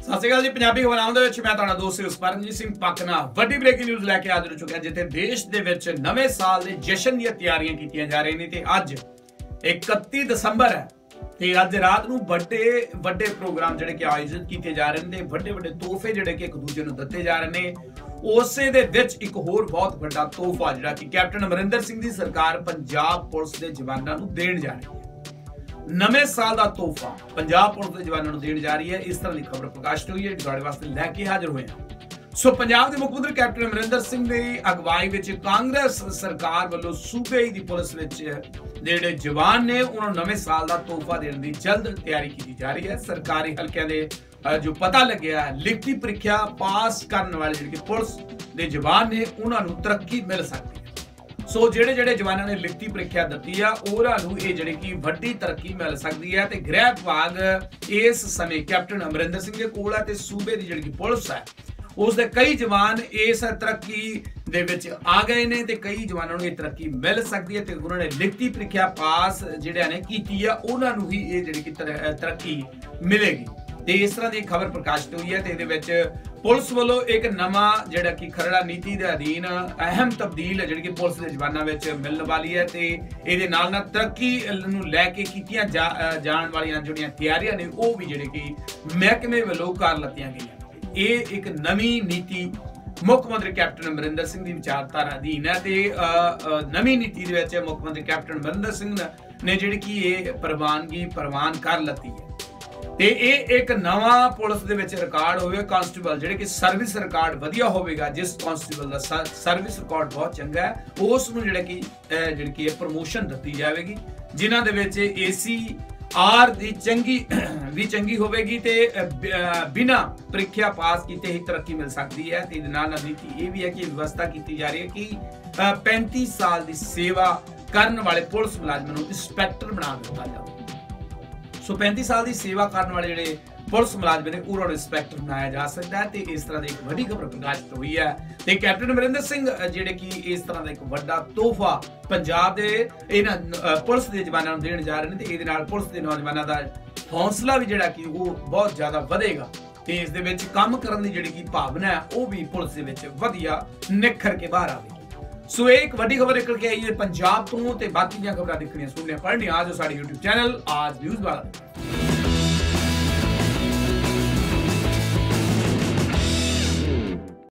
ਸਤਿ ਸ਼੍ਰੀ ਅਕਾਲ ਜੀ, ਪੰਜਾਬੀ ਖਬਰਾਂ ਦੇ ਵਿੱਚ ਮੈਂ ਤੁਹਾਡਾ ਦੋਸਤ ਉਸਪਰਨਜੀਤ ਸਿੰਘ ਪੱਕਨਾ। ਵੱਡੀ ਬ੍ਰੇਕਿੰਗ ਨਿਊਜ਼ ਲੈ ਕੇ ਹਾਜ਼ਰ ਹੋ ਚੁੱਕਿਆ ਜਿੱਥੇ ਦੇਸ਼ ਦੇ ਵਿੱਚ ਨਵੇਂ ਸਾਲ ਦੇ ਜਸ਼ਨ ਦੀਆਂ ਤਿਆਰੀਆਂ ਕੀਤੀਆਂ ਜਾ ਰਹੀਆਂ ਨੇ ਤੇ ਅੱਜ 31 ਦਸੰਬਰ ਹੈ ਤੇ ਅੱਜ ਰਾਤ ਨੂੰ ਵੱਡੇ ਵੱਡੇ ਪ੍ਰੋਗਰਾਮ ਜਿਹੜੇ ਕਿ ਆਯੋਜਿਤ ਕੀਤੇ ਜਾ ਰਹੇ ਨੇ, ਵੱਡੇ ਵੱਡੇ ਤੋਹਫੇ ਜਿਹੜੇ ਕਿ ਇੱਕ ਦੂਜੇ ਨੂੰ ਦਿੱਤੇ ਜਾ ਰਹੇ ਨੇ। ਉਸੇ ਦੇ ਵਿੱਚ ਇੱਕ ਹੋਰ ਬਹੁਤ ਵੱਡਾ ਤੋਹਫਾ ਜਿਹੜਾ ਕਿ ਕੈਪਟਨ ਅਮਰਿੰਦਰ ਸਿੰਘ ਦੀ ਸਰਕਾਰ ਪੰਜਾਬ ਪੁਲਿਸ ਦੇ ਜਵਾਨਾਂ ਨੂੰ ਦੇਣ ਜਾ ਰਹੀ ਹੈ। ਨਵੇਂ ਸਾਲ ਦਾ ਤੋਹਫਾ ਪੰਜਾਬ ਪੁਲਿਸ ਦੇ ਜਵਾਨਾਂ ਨੂੰ ਦੇਣ ਜਾ ਰਹੀ ਹੈ। ਇਸ ਤਰ੍ਹਾਂ ਦੀ ਖਬਰ ਪ੍ਰਕਾਸ਼ਿਤ ਹੋਈ ਹੈ। ਤੁਹਾਡੇ ਵਾਸਤੇ ਲੈ ਕੇ ਹਾਜ਼ਰ ਹੋਏ ਹਾਂ। ਸੋ ਪੰਜਾਬ ਦੇ ਮੁੱਖ ਮੰਤਰੀ ਕੈਪਟਨ ਅਮਰਿੰਦਰ ਸਿੰਘ ਦੀ ਅਗਵਾਈ ਵਿੱਚ ਕਾਂਗਰਸ ਸਰਕਾਰ ਵੱਲੋਂ ਸੂਬੇ ਦੀ ਪੁਲਿਸ ਵਿੱਚ ਜਿਹੜੇ ਜਵਾਨ ਨੇ, ਉਹਨਾਂ ਨੂੰ ਨਵੇਂ ਸਾਲ ਦਾ ਤੋਹਫਾ ਦੇਣ ਦੀ ਜਲਦ ਤਿਆਰੀ ਕੀਤੀ ਜਾ ਰਹੀ ਹੈ। ਸਰਕਾਰੀ ਹਲਕਿਆਂ ਦੇ ਜੋ ਪਤਾ ਲੱਗਿਆ ਲਿਖਤੀ ਪ੍ਰੀਖਿਆ ਪਾਸ ਕਰਨ ਵਾਲੇ ਜਿਹੜੇ ਪੁਲਿਸ ਦੇ ਜਵਾਨ ਨੇ, ਉਹਨਾਂ ਨੂੰ ਤਰੱਕੀ ਮਿਲ ਸਕਦੀ ਸੋ ਜਿਹੜੇ ਜਿਹੜੇ ਜਵਾਨਾਂ ਨੇ ਲਿਖਤੀ ਪ੍ਰੀਖਿਆ ਦਿੱਤੀ ਆ, ਉਹਨਾਂ ਨੂੰ ਇਹ ਜਿਹੜੀ ਕਿ ਵੱਡੀ ਤਰੱਕੀ ਮਿਲ ਸਕਦੀ ਹੈ ਤੇ ਗ੍ਰਹਿ ਵਿਭਾਗ ਇਸ ਸਮੇਂ ਕੈਪਟਨ ਅਮਰਿੰਦਰ ਸਿੰਘ ਦੇ ਕੋਲ ਹੈ ਤੇ ਸੂਬੇ ਦੀ ਜਿਹੜੀ ਕਿ ਪੁਲਿਸ ਹੈ ਉਸ ਦੇ ਕਈ ਜਵਾਨ ਇਸ ਤਰੱਕੀ ਦੇ ਵਿੱਚ ਆ ਗਏ ਨੇ ਤੇ ਕਈ ਜਵਾਨਾਂ ਨੂੰ ਇਹ ਤਰੱਕੀ ਮਿਲ ਸਕਦੀ ਹੈ ਤੇ ਉਹਨਾਂ ਨੇ ਲਿਖਤੀ ਪ੍ਰੀਖਿਆ ਪਾਸ ਜਿਹੜਿਆਂ ਨੇ ਕੀਤੀ ਆ, ਉਹਨਾਂ ਨੂੰ ਹੀ ਇਹ ਜਿਹੜੀ ਕਿ ਤਰ- ਤਰੱਕੀ ਮਿਲੇਗੀ। ਤੇ ਇਸ ਤਰ੍ਹਾਂ ਦੀ ਖਬਰ ਪ੍ਰਕਾਸ਼ਿਤ ਹੋਈ ਹੈ ਤੇ ਇਹਦੇ ਵਿੱਚ ਪੁਲਿਸ ਵੱਲੋਂ ਇੱਕ ਨਵਾਂ ਜਿਹੜਾ ਕਿ ਖਰੜਾ ਨੀਤੀ ਦੇ ਅਧੀਨ ਅਹਿਮ ਤਬਦੀਲ ਜਿਹੜੀ ਕਿ ਪੁਲਿਸ ਦੇ ਜਵਾਨਾਂ ਵਿੱਚ ਮਿਲਣ ਵਾਲੀ ਹੈ ਤੇ ਇਹਦੇ ਨਾਲ ਨਾਲ ਤਰੱਕੀ ਨੂੰ ਲੈ ਕੇ ਕੀਤੀਆਂ ਜਾ- ਜਾਣ ਵਾਲੀਆਂ ਜਿਹੜੀਆਂ ਤਿਆਰੀਆਂ ਨੇ ਉਹ ਵੀ ਜਿਹੜੇ ਕਿ ਮਹਿਕਮੇ ਵੱਲੋਂ ਕਰ ਲੱਤੀਆਂ ਗਈਆਂ ਇਹ ਇੱਕ ਨਵੀਂ ਨੀਤੀ ਮੁੱਖ ਮੰਤਰੀ ਕੈਪਟਨ ਅਮਰਿੰਦਰ ਸਿੰਘ ਦੀ ਵਿਚਾਰਧਾਰਾ ਅਧੀਨ ਹੈ ਤੇ ਨਵੀਂ ਨੀਤੀ ਦੇ ਵਿੱਚ ਮੁੱਖ ਮੰਤਰੀ ਕੈਪਟਨ ਅਮਰਿੰਦਰ ਸਿੰਘ ਨੇ ਜਿਹੜੀ ਕਿ ਇਹ ਪ੍ਰਵਾਨਗੀ ਪ੍ਰਵਾਨ ਕਰ ਲੱਤੀ ਹੈ। ਤੇ ਇਹ ਇੱਕ ਨਵਾਂ ਪੁਲਿਸ ਦੇ ਵਿੱਚ ਰਿਕਾਰਡ ਹੋਵੇ ਕਾਂਸਟੇਬਲ ਜਿਹੜੇ ਕਿ ਸਰਵਿਸ ਰਿਕਾਰਡ ਵਧੀਆ ਹੋਵੇਗਾ ਜਿਸ ਕਾਂਸਟੇਬਲ ਦਾ ਸਰਵਿਸ ਰਿਕਾਰਡ ਬਹੁਤ ਚੰਗਾ ਹੈ ਉਸ ਨੂੰ ਜਿਹੜਾ ਕਿ ਜਿਹੜੀ ਕਿ ਪ੍ਰੋਮੋਸ਼ਨ ਦਿੱਤੀ ਜਾਵੇਗੀ ਜਿਨ੍ਹਾਂ ਦੇ ਵਿੱਚ ਏਸੀ ਆਰ ਦੀ ਚੰਗੀ ਵੀ ਚੰਗੀ ਹੋਵੇਗੀ ਤੇ ਅਹ, ਬਿਨਾਂ ਪ੍ਰੀਖਿਆ ਪਾਸ ਕੀਤੇ ਹੀ ਤਰੱਕੀ ਮਿਲ ਸਕਦੀ ਹੈ। ਤੇ ਇਹਦੇ ਨਾਲ ਨਾਲ ਨੀਤੀ ਇਹ ਵੀ ਹੈ ਕਿ ਵਿਵਸਥਾ ਕੀਤੀ ਜਾ ਰਹੀ ਹੈ ਕਿ ਅਹ, 35 ਸਾਲ ਦੀ ਸੇਵਾ ਕਰਨ ਵਾਲੇ ਪੁਲਿਸ ਮੁਲਾਜ਼ਮਾਂ ਨੂੰ ਇੰਸਪੈਕਟਰ ਬਣਾ ਦਿੱਤਾ ਜਾਵੇ। ਸੋ 35 ਸਾਲ ਦੀ ਸੇਵਾ ਕਰਨ ਵਾਲੇ ਜਿਹੜੇ ਪੁਲਿਸ ਮੁਲਾਜ਼ਮ ਨੇ ਉਹਨਾਂ ਨੂੰ ਇੰਸਪੈਕਟਰ ਬਣਾਇਆ ਜਾ ਸਕਦਾ ਹੈ ਤੇ ਇਸ ਤਰ੍ਹਾਂ ਦੀ ਇੱਕ ਵੱਡੀ ਖਬਰ ਪ੍ਰਕਾਸ਼ਿਤ ਹੋਈ ਹੈ। ਤੇ ਕੈਪਟਨ ਅਮਰਿੰਦਰ ਸਿੰਘ ਜਿਹੜੇ ਕਿ ਇਸ ਤਰ੍ਹਾਂ ਦਾ ਇੱਕ ਵੱਡਾ ਤੋਹਫਾ ਪੰਜਾਬ ਦੇ ਇਹਨਾਂ ਪੁਲਿਸ ਦੇ ਜਵਾਨਾਂ ਨੂੰ ਦੇਣ ਜਾ ਰਹੇ ਨੇ ਤੇ ਇਹਦੇ ਨਾਲ ਪੁਲਿਸ ਦੇ ਨੌਜਵਾਨਾਂ ਦਾ ਹੌਸਲਾ ਵੀ ਜਿਹੜਾ ਕਿ ਉਹ ਬਹੁਤ ਜ਼ਿਆਦਾ ਵਧੇਗਾ ਤੇ ਇਸ ਦੇ ਵਿੱਚ ਕੰਮ ਕਰਨ ਦੀ ਜਿਹੜੀ ਕਿ ਭਾਵਨਾ ਹੈ, ਉਹ ਵੀ ਪੁਲਿਸ ਦੇ ਵਿੱਚ ਵਧੀਆ ਨਿਖਰ ਕੇ ਬਾਹਰ ਆਵੇਗੀ। ਸੋ ਇਹ ਇੱਕ ਵੱਡੀ ਖਬਰ ਨਿਕਲ ਕੇ ਆਈ ਹੈ ਪੰਜਾਬ ਤੋਂ ਤੇ ਬਾਕੀ ਦੀਆਂ ਖਬਰਾਂ ਦੇਖਣੀਆਂ ਸੁਣਨੀਆਂ ਪੜ੍ਹਨੀਆਂ ਆਜੋ ਸਾਡੇ YouTube ਚੈਨਲ ਆਜ ਨਿਊਜ਼ ਵਾਲਾ